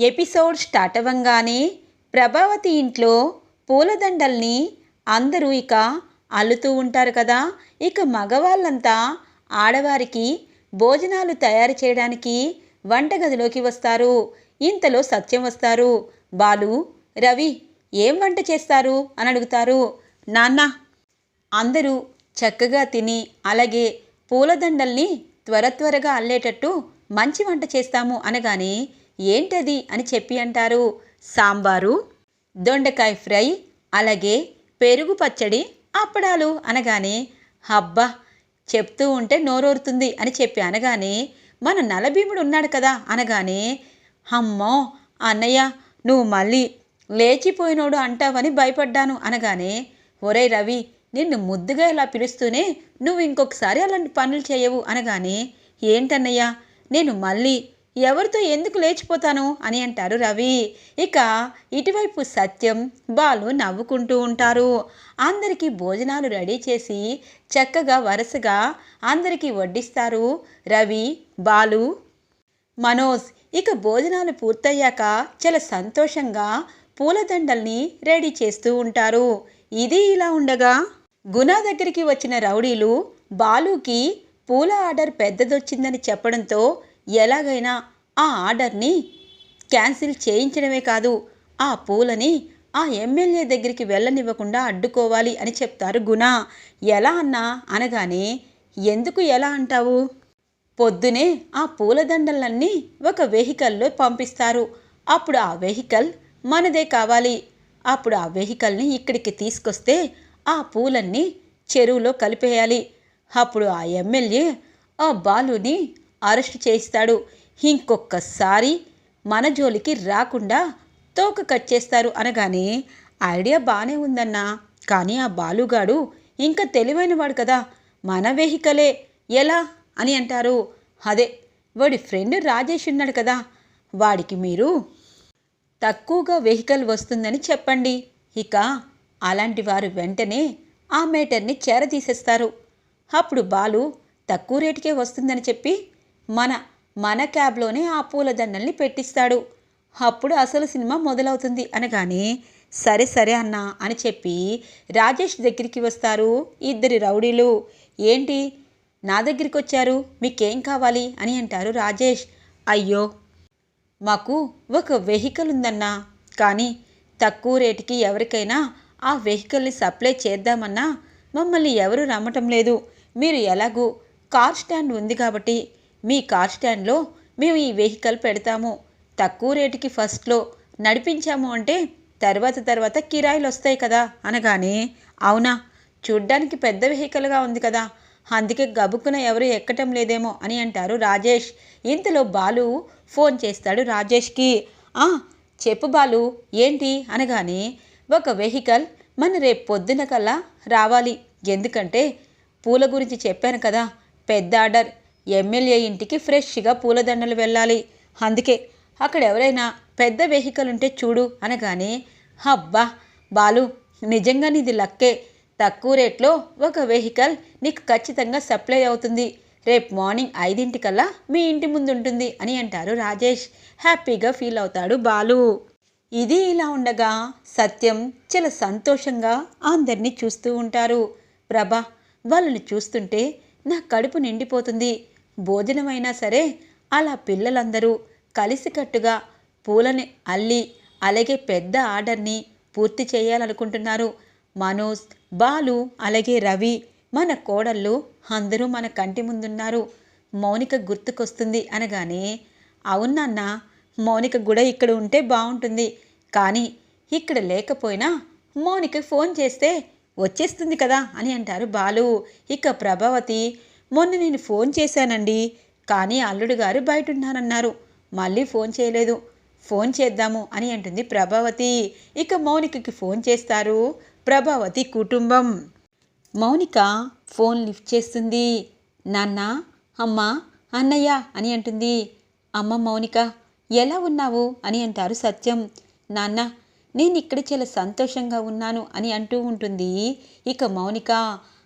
Episode start అవ్వంగానే Prabhavati ఇంట్లో పూలదండల్ని అందరూ ఇక అల్లుతూ ఉంటారు కదా. ఇక మగవాళ్ళంతా ఆడవారికి భోజనాలు తయారు చేయడానికి వంటగదిలోకి వస్తారు. ఇంతలో సత్యం వస్తారు. బాలు రవి ఏం వంట చేస్తారు? అని అడుగుతారు. నాన్న అందరూ చక్కగా తిని అలాగే పూలదండల్ని త్వర త్వరగా అల్లేటట్టు మంచి వంట చేస్తాము అనగానే ఏంటది అని చెప్పి అంటారు. సాంబారు దొండకాయ ఫ్రై అలాగే పెరుగు పచ్చడి అప్పడాలు అనగానే హబ్బా చెప్తూ ఉంటే నోరూరుతుంది అని చెప్పి అనగానే మన నలభీముడు ఉన్నాడు కదా అనగానే అమ్మో అన్నయ్య నువ్వు మళ్ళీ లేచిపోయినోడు అంటావని భయపడ్డాను అనగానే ఒరే రవి నిన్ను ముద్దుగా ఇలా పిలుస్తూనే నువ్వు ఇంకొకసారి అలాంటి పనులు చేయవు అనగానే ఏంటన్నయ్యా నేను మళ్ళీ ఎవరితో ఎందుకు లేచిపోతాను అని అంటారు రవి. ఇక ఇటువైపు సత్యం బాలు నవ్వుకుంటూ ఉంటారు. అందరికీ భోజనాలు రెడీ చేసి చక్కగా వరుసగా అందరికీ వడ్డిస్తారు రవి బాలు. మనోజ్ ఇక భోజనాలు పూర్తయ్యాక చాలా సంతోషంగా పూలదండల్ని రెడీ చేస్తూ ఉంటారు. ఇది ఇలా ఉండగా గునా దగ్గరికి వచ్చిన రౌడీలు బాలుకి పూల ఆర్డర్ పెద్దదొచ్చిందని చెప్పడంతో ఎలాగైనా ఆ ఆర్డర్ని క్యాన్సిల్ చేయించడమే కాదు ఆ పూలని ఆ ఎమ్మెల్యే దగ్గరికి వెళ్ళనివ్వకుండా అడ్డుకోవాలి అని చెప్తారు గుణ. ఎలా అన్నా అనగానే ఎందుకు ఎలా అంటావు? పొద్దునే ఆ పూలదండలన్నీ ఒక వెహికల్లో పంపిస్తారు. అప్పుడు ఆ వెహికల్ మనదే కావాలి. అప్పుడు ఆ వెహికల్ని ఇక్కడికి తీసుకొస్తే ఆ పూలన్నీ చెరువులో కలిపేయాలి. అప్పుడు ఆ ఎమ్మెల్యే ఆ బాలుని అరెస్ట్ చేయిస్తాడు. ఇంకొకసారి మన జోలికి రాకుండా తోక కట్ చేస్తారు అనగానే ఐడియా బాగానే ఉందన్నా. కానీ ఆ బాలుగాడు ఇంకా తెలివైనవాడు కదా. మన వెహికలే. ఎలా? అని అంటారు. అదే వాడి ఫ్రెండ్ రాజేష్ ఉన్నాడు కదా. వాడికి మీరు తక్కువగా వెహికల్ వస్తుందని చెప్పండి. ఇక అలాంటి వారు వెంటనే ఆ మేటర్ని చేరదీసేస్తారు. అప్పుడు బాలు తక్కువ రేటుకే వస్తుందని చెప్పి మన మన క్యాబ్లోనే ఆ పూలదండల్ని పెట్టిస్తాడు. అప్పుడు అసలు సినిమా మొదలవుతుంది అనగానే సరే సరే అన్నా అని చెప్పి రాజేష్ దగ్గరికి వస్తారు ఇద్దరి రౌడీలు. ఏంటి? నా దగ్గరికి వచ్చారు మీకేం కావాలి? అని అంటారు రాజేష్. అయ్యో! మాకు ఒక వెహికల్ ఉందన్నా. కానీ తక్కువ రేటుకి ఎవరికైనా ఆ వెహికల్ని సప్లై చేద్దామన్నా మమ్మల్ని ఎవరు రమ్మటం లేదు. మీరు ఎలాగూ కార్ స్టాండ్ ఉంది కాబట్టి మీ కార్ స్టాండ్లో మేము ఈ వెహికల్ పెడతాము. తక్కువ రేటుకి ఫస్ట్లో నడిపించాము అంటే తర్వాత తర్వాత కిరాయిలు వస్తాయి కదా అనగానే అవునా? చూడ్డానికి పెద్ద వెహికల్గా ఉంది కదా. అందుకే గబుక్కున ఎవరు ఎక్కటం లేదేమో అని అంటారు రాజేష్. ఇంతలో బాలు ఫోన్ చేస్తాడు రాజేష్కి. "ఆ, చెప్పు బాలు ఏంటి? అనగానే ఒక వెహికల్ మన రేపు పొద్దున కల్లా రావాలి. ఎందుకంటే పూల గురించి చెప్పాను కదా పెద్ద ఆర్డర్. ఎమ్మెల్యే ఇంటికి ఫ్రెష్గా పూలదండలు వెళ్ళాలి. అందుకే అక్కడ ఎవరైనా పెద్ద వెహికల్ ఉంటే చూడు అనగానే అబ్బా బాలు నిజంగా నీది లక్కే. తక్కువ రేట్లో ఒక వెహికల్ నీకు ఖచ్చితంగా సప్లై అవుతుంది. రేపు మార్నింగ్ ఐదింటికల్లా మీ ఇంటి ముందు ఉంటుంది అని అంటారు రాజేష్. హ్యాపీగా ఫీల్ అవుతాడు బాలు. ఇది ఇలా ఉండగా సత్యం చాలా సంతోషంగా అందరినీ చూస్తూ ఉంటారు. ప్రభా వాళ్ళని చూస్తుంటే నా కడుపు నిండిపోతుంది. భోజనమైనా సరే అలా పిల్లలందరూ కలిసికట్టుగా పూలని అల్లి అలాగే పెద్ద ఆర్డర్ని పూర్తి చేయాలనుకుంటున్నారు. మనోజ్ బాలు అలాగే రవి మన కోడళ్ళు అందరూ మన కంటి ముందున్నారు. మౌనిక గుర్తుకొస్తుంది అనగానే అవునన్నా మౌనిక కూడా ఇక్కడ ఉంటే బాగుంటుంది. కానీ ఇక్కడ లేకపోయినా మౌనిక ఫోన్ చేస్తే వచ్చేస్తుంది కదా అని అంటారు బాలు. ఇక ప్రభావతి మొన్న నేను ఫోన్ చేశానండి కానీ అల్లుడు గారు బయట ఉన్నానన్నారు మళ్ళీ ఫోన్ చేయలేదు. ఫోన్ చేద్దాము అని అంటుంది ప్రభావతి. ఇక మౌనికకి ఫోన్ చేస్తారు. ప్రభావతి కుటుంబం. మౌనిక ఫోన్ లిఫ్ట్ చేస్తుంది. నాన్న అమ్మ అన్నయ్య అని అంటుంది. అమ్మ మౌనిక ఎలా ఉన్నావు? అని అంటారు సత్యం. నాన్న నేను ఇక్కడ చాలా సంతోషంగా ఉన్నాను అని అంటూ ఉంటుంది. ఇక మౌనిక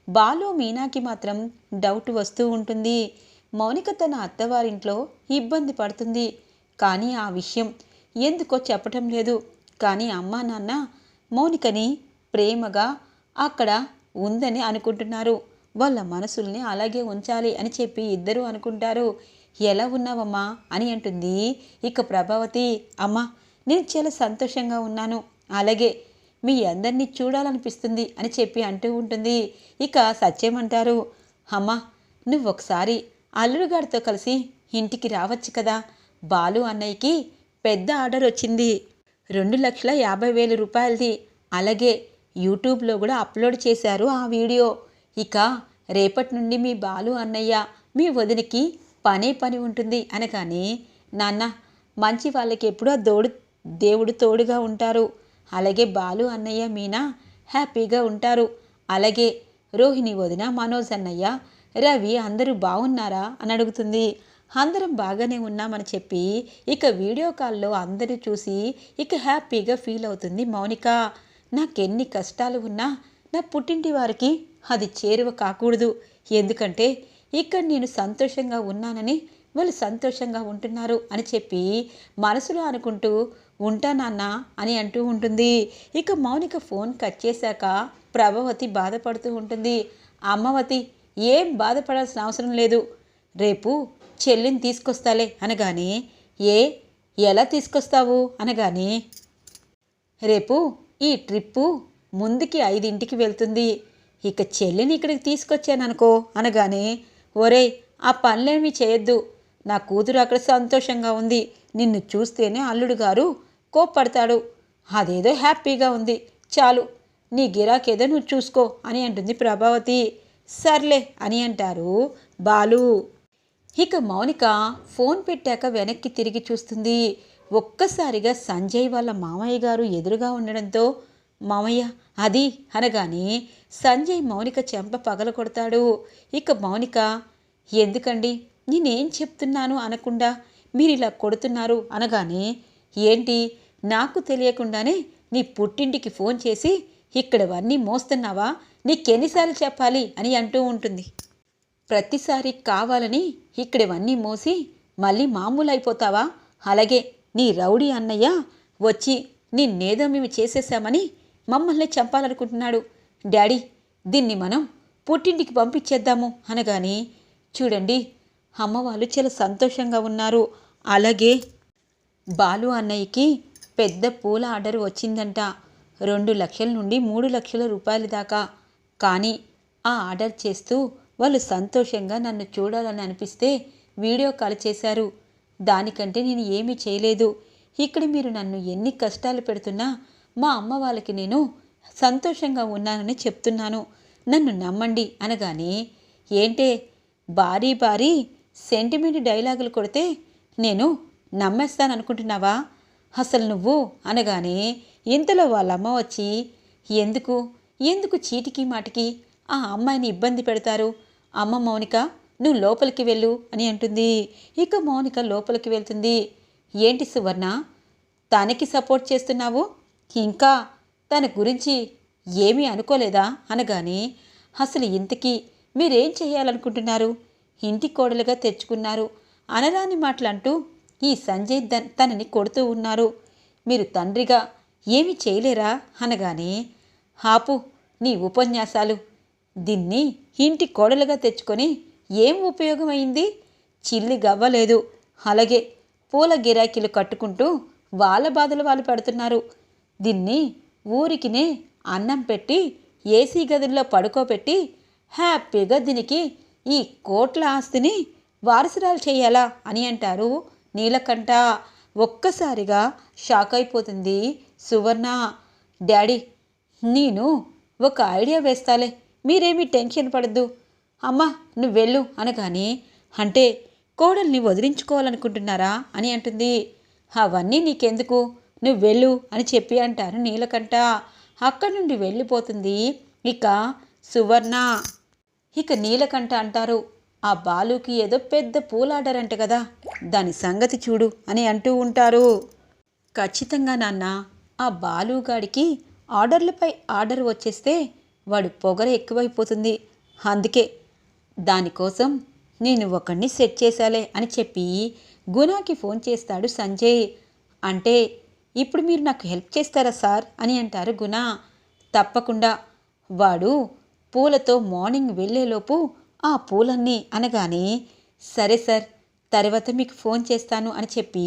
బాలు మీనాకి మాత్రం డౌట్ వస్తూ ఉంటుంది. మౌనిక తన అత్తవారింట్లో ఇబ్బంది పడుతుంది. కానీ ఆ విషయం ఎందుకో చెప్పటం లేదు. కానీ అమ్మా నాన్న మౌనికని ప్రేమగా అక్కడ ఉందని అనుకుంటున్నారు. వాళ్ళ మనసుల్ని అలాగే ఉంచాలి అని చెప్పి ఇద్దరూ అనుకుంటారు. ఎలా ఉన్నావమ్మా? అని అంటుంది. ఇక ప్రభావతి అమ్మా నేను చాలా సంతోషంగా ఉన్నాను. అలాగే మీ అందరినీ చూడాలనిపిస్తుంది అని చెప్పి అంటూ ఉంటుంది. ఇక సత్యం అంటారు అమ్మా నువ్వు ఒకసారి అల్లుడుగారితో కలిసి ఇంటికి రావచ్చు కదా? బాలు అన్నయ్యకి పెద్ద ఆర్డర్ వచ్చింది. రెండు లక్షల యాభై వేల రూపాయలది. అలాగే యూట్యూబ్లో కూడా అప్లోడ్ చేశారు ఆ వీడియో. ఇక రేపటి నుండి మీ బాలు అన్నయ్య మీ వదినికి పనే పని ఉంటుంది అనగానే నాన్న మంచి వాళ్ళకి ఎప్పుడూ ఆ దోడు దేవుడు తోడుగా ఉంటారు. అలాగే బాలు అన్నయ్య మీనా హ్యాపీగా ఉంటారు. అలాగే రోహిణి వదిన మనోజ్ అన్నయ్య రవి అందరూ బాగున్నారా అని అడుగుతుంది. అందరం బాగానే ఉన్నామని చెప్పి ఇక వీడియో కాల్లో అందరూ చూసి ఇక హ్యాపీగా ఫీల్ అవుతుంది మౌనిక. నాకెన్ని కష్టాలు ఉన్నా నా పుట్టింటి వారికి అది చేరువ కాకూడదు. ఎందుకంటే ఇక్కడ నేను సంతోషంగా ఉన్నానని వాళ్ళు సంతోషంగా ఉంటున్నారు అని చెప్పి మనసులో అనుకుంటూ ఉంటానన్నా అని అంటూ ఉంటుంది. ఇక మౌనిక ఫోన్ కట్ చేశాక ప్రభావతి బాధపడుతూ ఉంటుంది. అమ్మవతి ఏం బాధపడాల్సిన అవసరం లేదు. రేపు చెల్లిని తీసుకొస్తాలే అనగానే ఏ ఎలా తీసుకొస్తావు అనగానే రేపు ఈ ట్రిప్పు ముందుకి ఐదింటికి వెళ్తుంది. ఇక చెల్లిని ఇక్కడికి తీసుకొచ్చాననుకో అనగానే ఒరేయ్ ఆ పనులేమి చేయొద్దు. నా కూతురు అక్కడ సంతోషంగా ఉంది. నిన్ను చూస్తేనే అల్లుడు గారు కోప్పడతాడు. అదేదో హ్యాపీగా ఉంది. చాలు. నీ గిరాకేదో నువ్వు చూసుకో అని అంటుంది ప్రభావతి. సర్లే అని అంటారు బాలు. ఇక మౌనిక ఫోన్ పెట్టాక వెనక్కి తిరిగి చూస్తుంది. ఒక్కసారిగా సంజయ్ వాళ్ళ మామయ్య గారు ఎదురుగా ఉండడంతో మామయ్య అది అనగానే సంజయ్ మౌనిక చెంప పగల కొడతాడు. ఇక మౌనిక ఎందుకండి? నేనేం చెప్తున్నాను? అనకుండా మీరు ఇలా కొడుతున్నారు అనగానే ఏంటి? నాకు తెలియకుండానే నీ పుట్టింటికి ఫోన్ చేసి ఇక్కడవన్నీ మోస్తున్నావా? నీకెన్నిసార్లు చెప్పాలి? అని అంటూ ఉంటుంది. ప్రతిసారి కావాలని ఇక్కడివన్నీ మోసి మళ్ళీ మామూలు అయిపోతావా అలాగే నీ రౌడీ అన్నయ్య వచ్చి నిన్నేదో మేము చేసేసామని మమ్మల్ని చంపాలనుకుంటున్నాడు. డాడీ దీన్ని మనం పుట్టింటికి పంపించేద్దాము అనగాని చూడండి అమ్మ వాళ్ళు చాలా సంతోషంగా ఉన్నారు. అలాగే బాలు అన్నయ్యకి పెద్ద పూల ఆర్డర్ వచ్చిందంట. రెండు లక్షల నుండి మూడు లక్షల రూపాయల దాకా. కానీ ఆ ఆర్డర్ చేస్తూ వాళ్ళు సంతోషంగా నన్ను చూడాలని అనిపిస్తే వీడియో కాల్ చేశారు. దానికంటే నేను ఏమీ చేయలేదు. ఇక్కడ మీరు నన్ను ఎన్ని కష్టాలు పెడుతున్నా మా అమ్మ వాళ్ళకి నేను సంతోషంగా ఉన్నానని చెప్తున్నాను. నన్ను నమ్మండి అనగానే ఏంటే భారీ భారీ సెంటిమెంట్ డైలాగులు కొడితే నేను నమ్మేస్తాననుకుంటున్నావా? అసలు నువ్వు అనగానే ఇంతలో వాళ్ళమ్మ వచ్చి ఎందుకు? ఎందుకు చీటికి మాటికి ఆ అమ్మాయిని ఇబ్బంది పెడతారు? అమ్మ మౌనిక నువ్వు లోపలికి వెళ్ళు అని అంటుంది. ఇక మౌనిక లోపలికి వెళ్తుంది. ఏంటి సువర్ణ తనకి సపోర్ట్ చేస్తున్నావు? ఇంకా తన గురించి ఏమీ అనుకోలేదా? అనగానే అసలు ఇంతకీ మీరేం చేయాలనుకుంటున్నారు? ఇంటి కోడలుగా తెచ్చుకున్నారు. అనరాని మాటలంటూ ఈ సంజయ్ దన్ తనని కొడుతూ ఉన్నారు. మీరు తండ్రిగా ఏమి చేయలేరా? అనగానే హాపు నీ ఉపన్యాసాలు. దీన్ని ఇంటి కోడలుగా తెచ్చుకొని ఏం ఉపయోగమైంది? చిల్లి గవ్వలేదు. అలాగే పూల గిరాకీలు కట్టుకుంటూ వాళ్ళ బాధలు వాళ్ళు పడుతున్నారు. దీన్ని ఊరికినే అన్నం పెట్టి ఏసీ గదుల్లో పడుకోబెట్టి హ్యాపీగా దీనికి ఈ కోట్ల ఆస్తిని వారసురాలు చేయాలా అని అంటారు. నీలకంఠ ఒక్కసారిగా షాక్ అయిపోతుంది. సువర్ణ డాడీ నేను ఒక ఐడియా వేస్తాలే. మీరేమీ టెన్షన్ పడద్దు. అమ్మా నువ్వు వెళ్ళు అనగానే అంటే కోడల్ని వదిలించుకోవాలనుకుంటున్నారా? అని అంటుంది. అవన్నీ నీకెందుకు? నువ్వు వెళ్ళు అని చెప్పి అంటారు నీలకంఠ. అక్కడి నుండి వెళ్ళిపోతుంది. ఇక సువర్ణ ఇక నీలకంఠ అంటారు. ఆ బాలుకి ఏదో పెద్ద పూలార్డర్ అంట కదా. దాని సంగతి చూడు అని అంటూ ఉంటారు. ఖచ్చితంగా నాన్న ఆ బాలుగాడికి ఆర్డర్లపై ఆర్డర్ వచ్చేస్తే వాడు పొగర ఎక్కువైపోతుంది. అందుకే దానికోసం నేను ఒకడిని సెట్ చేశాలే అని చెప్పి గుణాకి ఫోన్ చేస్తాడు సంజయ్. అంటే ఇప్పుడు మీరు నాకు హెల్ప్ చేస్తారా సార్? అని అంటారు గుణ. తప్పకుండా. వాడు పూలతో మార్నింగ్ వెళ్ళేలోపు ఆ పూలన్నీ అనగానే సరే సార్ తర్వాత మీకు ఫోన్ చేస్తాను అని చెప్పి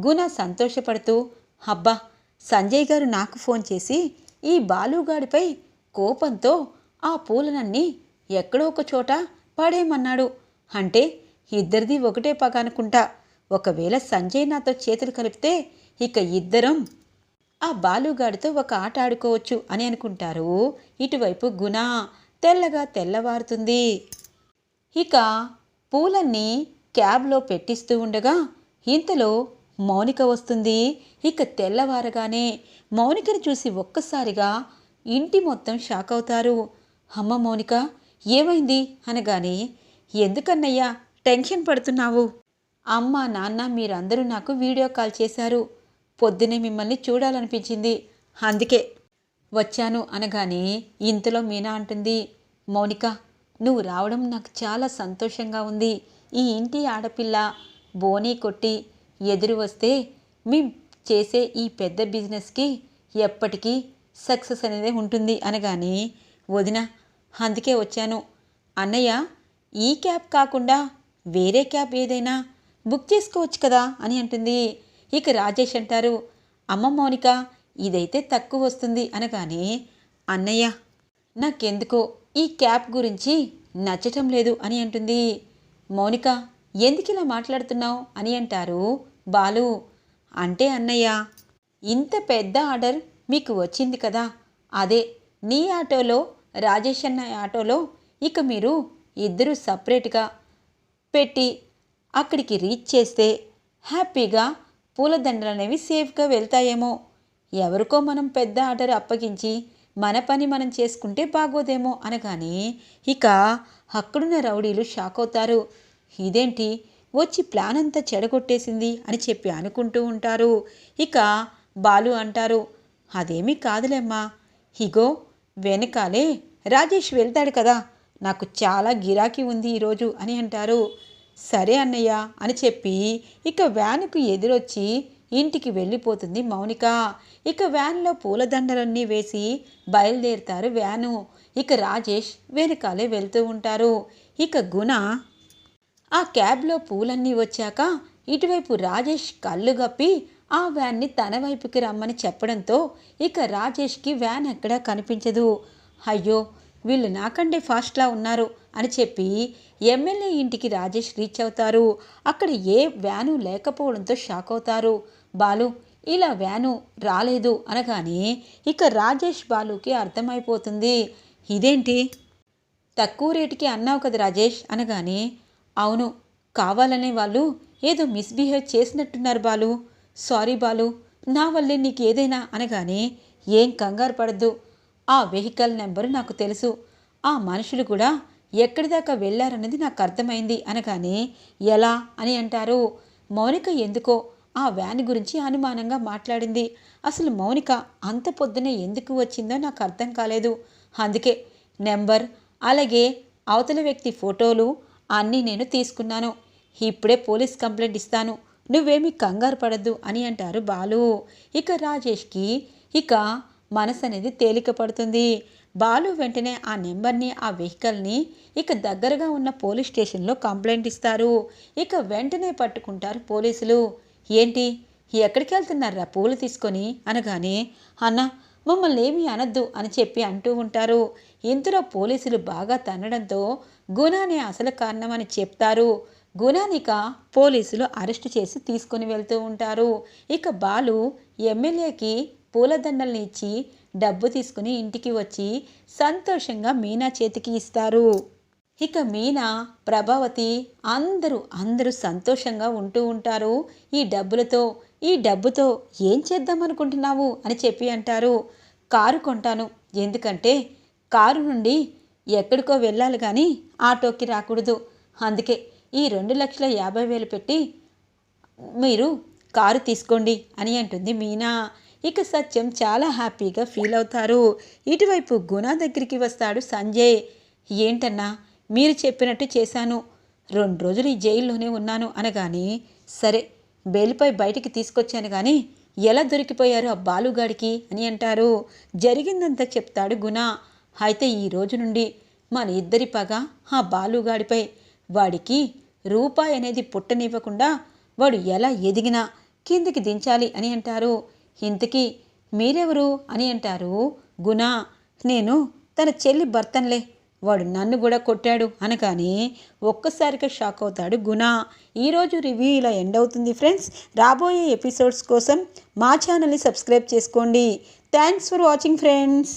గుణ సంతోషపడుతూ అబ్బా సంజయ్ గారు నాకు ఫోన్ చేసి ఈ బాలుగాడిపై కోపంతో ఆ పూలనన్నీ ఎక్కడో ఒక చోట పడేయమన్నాడు. అంటే ఇద్దరిది ఒకటే పగ అనుకుంటా. ఒకవేళ సంజయ్ నాతో చేతులు కలిపితే ఇక ఇద్దరం ఆ బాలుగాడితో ఒక ఆట ఆడుకోవచ్చు అని అనుకుంటారు. ఇటువైపు గుణ తెల్లగా తెల్లవారుతుంది. ఇక పూలన్నీ క్యాబ్లో పెట్టిస్తూ ఉండగా ఇంతలో మౌనిక వస్తుంది. ఇక తెల్లవారగానే మౌనికను చూసి ఒక్కసారిగా ఇంటి మొత్తం షాక్ అవుతారు. అమ్మ మౌనిక ఏమైంది? అనగానే ఎందుకన్నయ్యా టెన్షన్ పడుతున్నావు? అమ్మ నాన్న మీరందరూ నాకు వీడియో కాల్ చేశారు. పొద్దునే మిమ్మల్ని చూడాలనిపించింది. అందుకే వచ్చాను. అనగానే ఇంతలో మీనా అంటుంది మౌనిక నువ్వు రావడం నాకు చాలా సంతోషంగా ఉంది. ఈ ఇంటి ఆడపిల్ల బోనీ కొట్టి ఎదురు వస్తే మేం చేసే ఈ పెద్ద బిజినెస్కి ఎప్పటికీ సక్సెస్ అనేది ఉంటుంది అనగానే వదిన అందుకే వచ్చాను. అన్నయ్య ఈ క్యాబ్ కాకుండా వేరే క్యాబ్ ఏదైనా బుక్ చేసుకోవచ్చు కదా? అని అంటుంది. ఇక రాజేష్ అంటారు అమ్మ మౌనిక ఇదైతే తక్కువ వస్తుంది. అనగానే అన్నయ్య నాకెందుకో ఈ క్యాబ్ గురించి నచ్చటం లేదు అని అంటుంది. మౌనిక ఎందుకిలా మాట్లాడుతున్నావు? అని అంటారు బాలు. అంటే అన్నయ్య ఇంత పెద్ద ఆర్డర్ మీకు వచ్చింది కదా. అదే నీ ఆటోలో రాజేష్ అన్న ఆటోలో ఇక మీరు ఇద్దరు సపరేట్గా పెట్టి అక్కడికి రీచ్ చేస్తే హ్యాపీగా పూలదండలు అనేవి సేఫ్గా వెళ్తాయేమో. ఎవరికో మనం పెద్ద ఆర్డర్ అప్పగించి మన పని మనం చేసుకుంటే బాగోదేమో అనగానే ఇక అక్కడున్న రౌడీలు షాక్ అవుతారు. ఇదేంటి? వచ్చి ప్లాన్ అంతా చెడగొట్టేసింది అని చెప్పి అనుకుంటూ ఉంటారు. ఇక బాలు అంటారు అదేమీ కాదులేమ్మా. ఇగో వెనకాలే రాజేష్ వెళ్తాడు కదా. నాకు చాలా గిరాకీ ఉంది ఈరోజు అని అంటారు. సరే అన్నయ్య అని చెప్పి ఇక వ్యాన్కు ఎదురొచ్చి ఇంటికి వెళ్ళిపోతుంది మౌనిక. ఇక వ్యాన్లో పూలదండలన్నీ వేసి బయలుదేరుతారు వ్యాను. ఇక రాజేష్ వెనకాలే వెళ్తూ ఉంటారు. ఇక గుణ ఆ క్యాబ్లో పూలన్నీ వచ్చాక ఇటువైపు రాజేష్ కళ్ళు గప్పి ఆ వ్యాన్ని తన వైపుకి రమ్మని చెప్పడంతో ఇక రాజేష్కి వ్యాన్ ఎక్కడా కనిపించదు. అయ్యో వీళ్ళు నాకంటే ఫాస్ట్లా ఉన్నారు అని చెప్పి ఎమ్మెల్యే ఇంటికి రాజేష్ రీచ్ అవుతారు. అక్కడ ఏ వ్యాను లేకపోవడంతో షాక్ అవుతారు. బాలు ఇలా వ్యాను రాలేదు అనగానే ఇక రాజేష్ బాలుకి అర్థమైపోతుంది. ఇదేంటి? తక్కువ రేటుకి అన్నావు కదా రాజేష్ అనగానే అవును కావాలనే వాళ్ళు ఏదో మిస్బిహేవ్ చేసినట్టున్నారు బాలు. సారీ బాలు నా వల్లే నీకు ఏదైనా అనగానే ఏం కంగారు పడద్దు. ఆ వెహికల్ నెంబరు నాకు తెలుసు. ఆ మనుషులు కూడా ఎక్కడి దాకా వెళ్ళారన్నది నాకు అర్థమైంది అనగానే ఎలా అని అంటారు. మౌనిక ఎందుకో ఆ వ్యాన్ గురించి అనుమానంగా మాట్లాడింది. అసలు మౌనిక అంత పొద్దునే ఎందుకు వచ్చిందో నాకు అర్థం కాలేదు. అందుకే నెంబర్ అలాగే అవతల వ్యక్తి ఫోటోలు అన్నీ నేను తీసుకున్నాను. ఇప్పుడే పోలీస్ కంప్లైంట్ ఇస్తాను. నువ్వేమీ కంగారు పడద్దు అని అంటారు బాలు. ఇక రాజేష్కి ఇక మనసు అనేది తేలిక పడుతుంది. బాలు వెంటనే ఆ నెంబర్ని ఆ వెహికల్ని ఇక దగ్గరగా ఉన్న పోలీస్ స్టేషన్లో కంప్లైంట్ ఇస్తారు. ఇక వెంటనే పట్టుకుంటారు పోలీసులు. ఏంటి? ఎక్కడికి వెళ్తున్నారా పూలు తీసుకొని? అనగానే అన్న మమ్మల్ని ఏమీ అనద్దు అని చెప్పి అంటూ ఉంటారు. ఇంతలో పోలీసులు బాగా తన్నడంతో గుణానే అసలు కారణమని చెప్తారు. గుణానిక పోలీసులు అరెస్టు చేసి తీసుకొని వెళ్తూ ఉంటారు. ఇక బాలు ఎమ్మెల్యేకి పూలదండల్ని ఇచ్చి డబ్బు తీసుకుని ఇంటికి వచ్చి సంతోషంగా మీనా చేతికి ఇస్తారు. ఇక మీనా ప్రభావతి అందరూ అందరూ సంతోషంగా ఉంటూ ఉంటారు. ఈ డబ్బులతో ఈ డబ్బుతో ఏం చేద్దాం అనుకుంటున్నావు అని చెప్పి అంటారు. కారు కొంటాను. ఎందుకంటే కారు నుండి ఎక్కడికో వెళ్ళాలి కానీ ఆటోకి రాకూడదు. అందుకే ఈ రెండు లక్షల యాభై వేలు పెట్టి మీరు కారు తీసుకోండి అని అంటుంది మీనా. ఇక సత్యం చాలా హ్యాపీగా ఫీల్ అవుతారు. ఇటువైపు గుణ దగ్గరికి వస్తాడు సంజయ్. ఏంటన్నా మీరు చెప్పినట్టు చేశాను. రెండు రోజులు ఈ జైల్లోనే ఉన్నాను అనగానే సరే బెయిల్పై బయటికి తీసుకొచ్చాను కానీ ఎలా దొరికిపోయారు ఆ బాలుగాడికి అని అంటారు. జరిగిందంతా చెప్తాడు గుణ. అయితే ఈ రోజు నుండి మన ఇద్దరి పగ ఆ బాలుగాడిపై. వాడికి రూపాయి అనేది పుట్టనివ్వకుండా వాడు ఎలా ఎదిగినా కిందికి దించాలి అని అంటారు. ఇంతకీ మీరెవరు అని అంటారు గుణ. నేను తన చెల్లి భర్తన్లే. వాడు నన్ను కూడా కొట్టాడు అనగానే ఒక్కసారిగా షాక్ అవుతాడు గుణ. ఈరోజు రివ్యూ ఇలా ఎండ్ అవుతుంది ఫ్రెండ్స్. రాబోయే ఎపిసోడ్స్ కోసం మా ఛానల్ని సబ్స్క్రైబ్ చేసుకోండి. Thanks for watching friends.